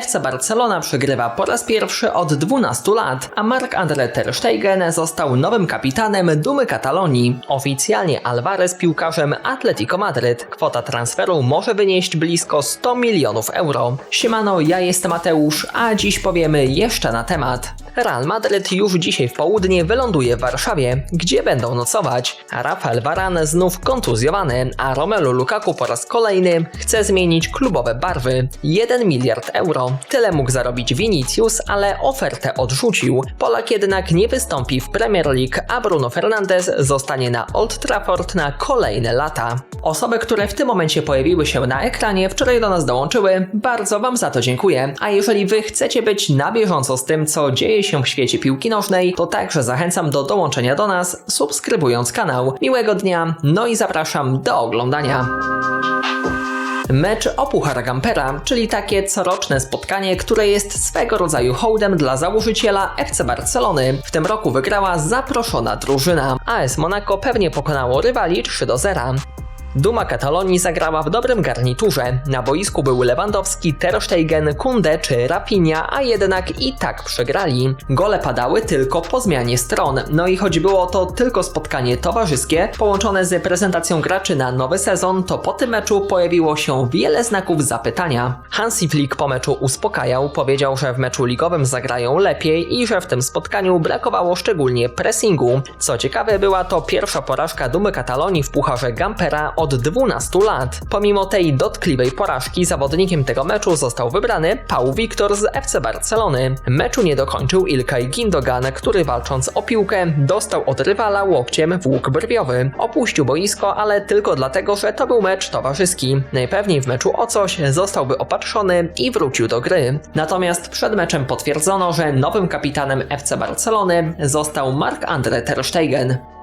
FC Barcelona przegrywa po raz pierwszy od 12 lat, a Marc-André Ter Stegen został nowym kapitanem Dumy Katalonii. Oficjalnie Alvarez piłkarzem Atletico Madryt. Kwota transferu może wynieść blisko 100 milionów euro. Siemano, ja jestem Mateusz, a dziś powiemy jeszcze na temat. Real Madryt już dzisiaj w południe wyląduje w Warszawie, gdzie będą nocować. Rafael Varane znów kontuzjowany, a Romelu Lukaku po raz kolejny chce zmienić klubowe barwy. 1 miliard euro. Tyle mógł zarobić Vinicius, ale ofertę odrzucił. Polak jednak nie wystąpi w Premier League, a Bruno Fernandes zostanie na Old Trafford na kolejne lata. Osoby, które w tym momencie pojawiły się na ekranie, wczoraj do nas dołączyły, bardzo Wam za to dziękuję. A jeżeli Wy chcecie być na bieżąco z tym, co dzieje się w świecie piłki nożnej, to także zachęcam do dołączenia do nas, subskrybując kanał. Miłego dnia, no i zapraszam do oglądania. Mecz o Gampera, czyli takie coroczne spotkanie, które jest swego rodzaju hołdem dla założyciela FC Barcelony. W tym roku wygrała zaproszona drużyna. AS Monaco pewnie pokonało rywali 3 do 0. Duma Katalonii zagrała w dobrym garniturze. Na boisku był Lewandowski, Ter Stegen, Kunde czy Rafinha, a jednak i tak przegrali. Gole padały tylko po zmianie stron. No i choć było to tylko spotkanie towarzyskie, połączone z prezentacją graczy na nowy sezon, to po tym meczu pojawiło się wiele znaków zapytania. Hansi Flick po meczu uspokajał, powiedział, że w meczu ligowym zagrają lepiej i że w tym spotkaniu brakowało szczególnie pressingu. Co ciekawe, była to pierwsza porażka Dumy Katalonii w Pucharze Gampera od 12 lat. Pomimo tej dotkliwej porażki zawodnikiem tego meczu został wybrany Paul Victor z FC Barcelony. Meczu nie dokończył Ilkay Gindogan, który walcząc o piłkę dostał od rywala łokciem w łuk brwiowy. Opuścił boisko, ale tylko dlatego, że to był mecz towarzyski. Najpewniej w meczu o coś zostałby opatrzony i wrócił do gry. Natomiast przed meczem potwierdzono, że nowym kapitanem FC Barcelony został Marc-André Ter Stegen.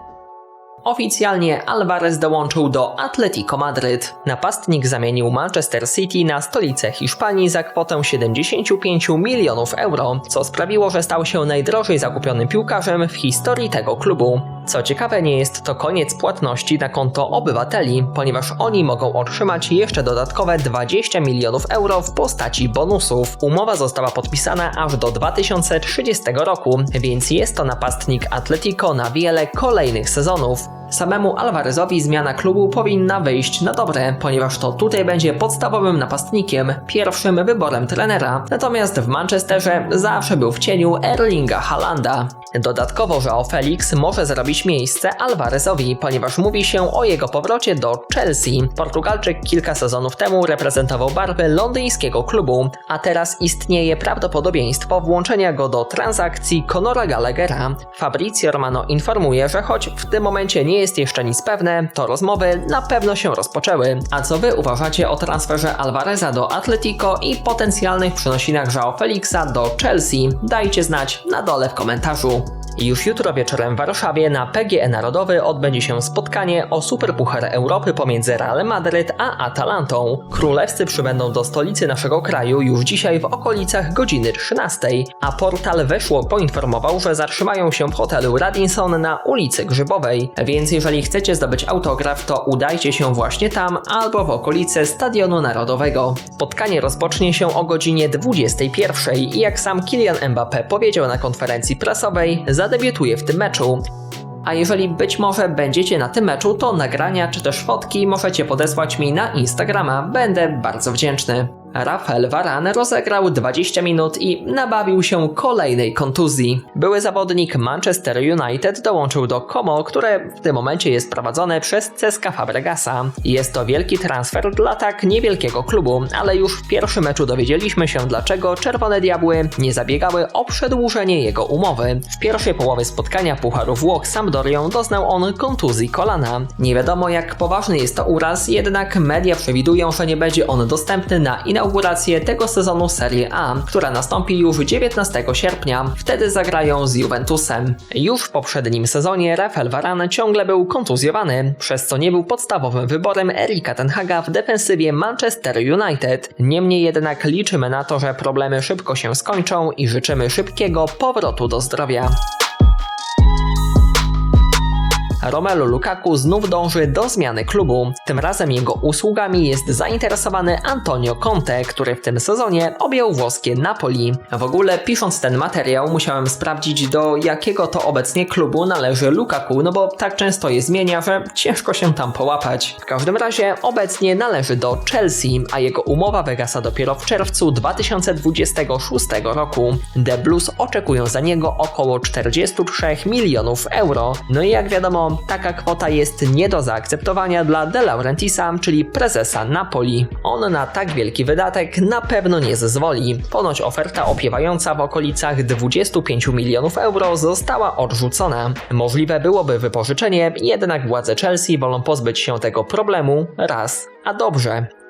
Oficjalnie Alvarez dołączył do Atletico Madryt. Napastnik zamienił Manchester City na stolicę Hiszpanii za kwotę 75 milionów euro, co sprawiło, że stał się najdrożej zakupionym piłkarzem w historii tego klubu. Co ciekawe, nie jest to koniec płatności na konto obywateli, ponieważ oni mogą otrzymać jeszcze dodatkowe 20 milionów euro w postaci bonusów. Umowa została podpisana aż do 2030 roku, więc jest to napastnik Atletico na wiele kolejnych sezonów. Samemu Alvarezowi zmiana klubu powinna wyjść na dobre, ponieważ to tutaj będzie podstawowym napastnikiem, pierwszym wyborem trenera. Natomiast w Manchesterze zawsze był w cieniu Erlinga Haalanda. Dodatkowo Joao Felix może zrobić miejsce Alvarezowi, ponieważ mówi się o jego powrocie do Chelsea. Portugalczyk kilka sezonów temu reprezentował barwy londyńskiego klubu, a teraz istnieje prawdopodobieństwo włączenia go do transakcji Conora Gallaghera. Fabrizio Romano informuje, że choć w tym momencie nie jest jeszcze nic pewne, to rozmowy na pewno się rozpoczęły. A co wy uważacie o transferze Alvareza do Atletico i potencjalnych przenosinach Joao Felixa do Chelsea? Dajcie znać na dole w komentarzu. Już jutro wieczorem w Warszawie na PGE Narodowy odbędzie się spotkanie o Superpuchar Europy pomiędzy Real Madryt a Atalantą. Królewscy przybędą do stolicy naszego kraju już dzisiaj w okolicach godziny 13, a portal Weszło poinformował, że zatrzymają się w hotelu Radisson na ulicy Grzybowej, więc jeżeli chcecie zdobyć autograf, to udajcie się właśnie tam albo w okolice Stadionu Narodowego. Spotkanie rozpocznie się o godzinie 21 i jak sam Kylian Mbappé powiedział na konferencji prasowej, zadebiutuje w tym meczu. A jeżeli być może będziecie na tym meczu, to nagrania czy też fotki możecie podesłać mi na Instagrama. Będę bardzo wdzięczny. Rafael Varane rozegrał 20 minut i nabawił się kolejnej kontuzji. Były zawodnik Manchester United dołączył do Como, które w tym momencie jest prowadzone przez Ceska Fabregasa. Jest to wielki transfer dla tak niewielkiego klubu, ale już w pierwszym meczu dowiedzieliśmy się dlaczego Czerwone Diabły nie zabiegały o przedłużenie jego umowy. W pierwszej połowie spotkania Pucharu Włoch Sampdorią doznał on kontuzji kolana. Nie wiadomo jak poważny jest to uraz, jednak media przewidują, że nie będzie on dostępny na inaugurację inaugurację tego sezonu Serie A, która nastąpi już 19 sierpnia. Wtedy zagrają z Juventusem. Już w poprzednim sezonie Rafael Varane ciągle był kontuzjowany, przez co nie był podstawowym wyborem Erika Tenhaga w defensywie Manchester United. Niemniej jednak liczymy na to, że problemy szybko się skończą i życzymy szybkiego powrotu do zdrowia. Romelu Lukaku znów dąży do zmiany klubu. Tym razem jego usługami jest zainteresowany Antonio Conte, który w tym sezonie objął włoskie Napoli. W ogóle pisząc ten materiał musiałem sprawdzić do jakiego to obecnie klubu należy Lukaku, no bo tak często je zmienia, że ciężko się tam połapać. W każdym razie obecnie należy do Chelsea, a jego umowa wygasa dopiero w czerwcu 2026 roku. The Blues oczekują za niego około 43 milionów euro. No i jak wiadomo, taka kwota jest nie do zaakceptowania dla De Laurentisa, czyli prezesa Napoli. On na tak wielki wydatek na pewno nie zezwoli. Ponoć oferta opiewająca w okolicach 25 milionów euro została odrzucona. Możliwe byłoby wypożyczenie, jednak władze Chelsea wolą pozbyć się tego problemu raz, a dobrze.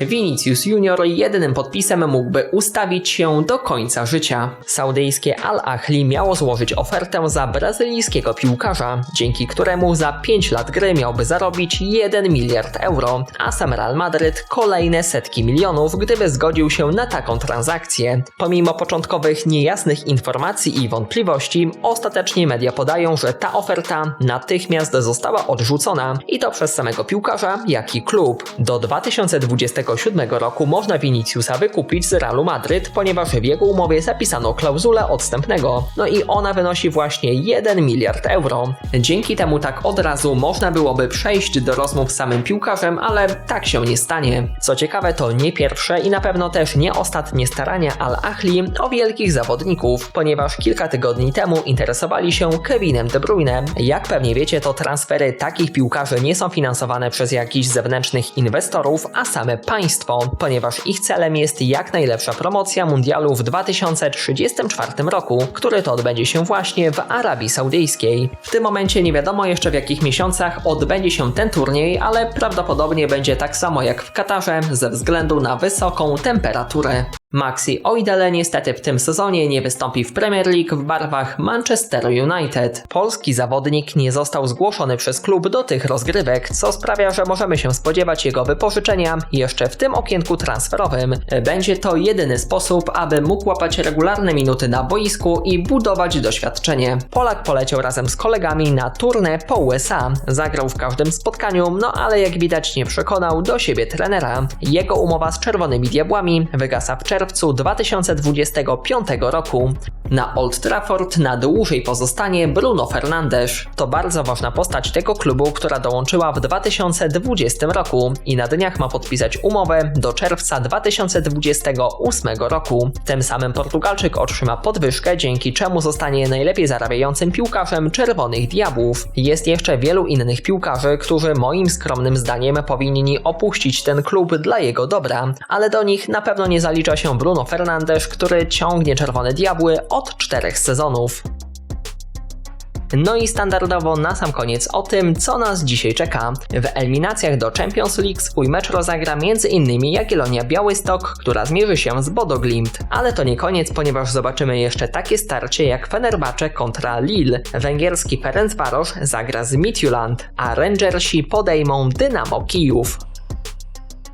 Vinicius Junior jedynym podpisem mógłby ustawić się do końca życia. Saudyjskie Al Ahli miało złożyć ofertę za brazylijskiego piłkarza, dzięki któremu za 5 lat gry miałby zarobić 1 miliard euro, a sam Real Madryt kolejne setki milionów, gdyby zgodził się na taką transakcję. Pomimo początkowych niejasnych informacji i wątpliwości, ostatecznie media podają, że ta oferta natychmiast została odrzucona i to przez samego piłkarza, jak i klub. Do 2020 2027 roku można Viniciusa wykupić z Realu Madryt, ponieważ w jego umowie zapisano klauzulę odstępnego, no i ona wynosi właśnie 1 miliard euro. Dzięki temu tak od razu można byłoby przejść do rozmów z samym piłkarzem, ale tak się nie stanie. Co ciekawe to nie pierwsze i na pewno też nie ostatnie starania Al Ahli o wielkich zawodników, ponieważ kilka tygodni temu interesowali się Kevinem De Bruyne. Jak pewnie wiecie, to transfery takich piłkarzy nie są finansowane przez jakichś zewnętrznych inwestorów, a same państwo, ponieważ ich celem jest jak najlepsza promocja mundialu w 2034 roku, który to odbędzie się właśnie w Arabii Saudyjskiej. W tym momencie nie wiadomo jeszcze w jakich miesiącach odbędzie się ten turniej, ale prawdopodobnie będzie tak samo jak w Katarze ze względu na wysoką temperaturę. Maxi Oidele niestety w tym sezonie nie wystąpi w Premier League w barwach Manchester United. Polski zawodnik nie został zgłoszony przez klub do tych rozgrywek, co sprawia, że możemy się spodziewać jego wypożyczenia jeszcze w tym okienku transferowym. Będzie to jedyny sposób, aby mógł łapać regularne minuty na boisku i budować doświadczenie. Polak poleciał razem z kolegami na turnę po USA. Zagrał w każdym spotkaniu, no ale jak widać nie przekonał do siebie trenera. Jego umowa z Czerwonymi Diabłami wygasa w czerwcu czerwcu 2025 roku. Na Old Trafford na dłużej pozostanie Bruno Fernandes. To bardzo ważna postać tego klubu, która dołączyła w 2020 roku i na dniach ma podpisać umowę do czerwca 2028 roku. Tym samym Portugalczyk otrzyma podwyżkę, dzięki czemu zostanie najlepiej zarabiającym piłkarzem Czerwonych Diabłów. Jest jeszcze wielu innych piłkarzy, którzy moim skromnym zdaniem powinni opuścić ten klub dla jego dobra, ale do nich na pewno nie zalicza się Bruno Fernandes, który ciągnie Czerwone Diabły od czterech sezonów. No i standardowo na sam koniec o tym, co nas dzisiaj czeka. W eliminacjach do Champions League swój mecz rozegra m.in. Jagiellonia Białystok, która zmierzy się z Bodo Glimt. Ale to nie koniec, ponieważ zobaczymy jeszcze takie starcie jak Fenerbahce kontra Lille. Węgierski Ferencvaros zagra z Midtjylland, a Rangersi podejmą Dynamo Kijów.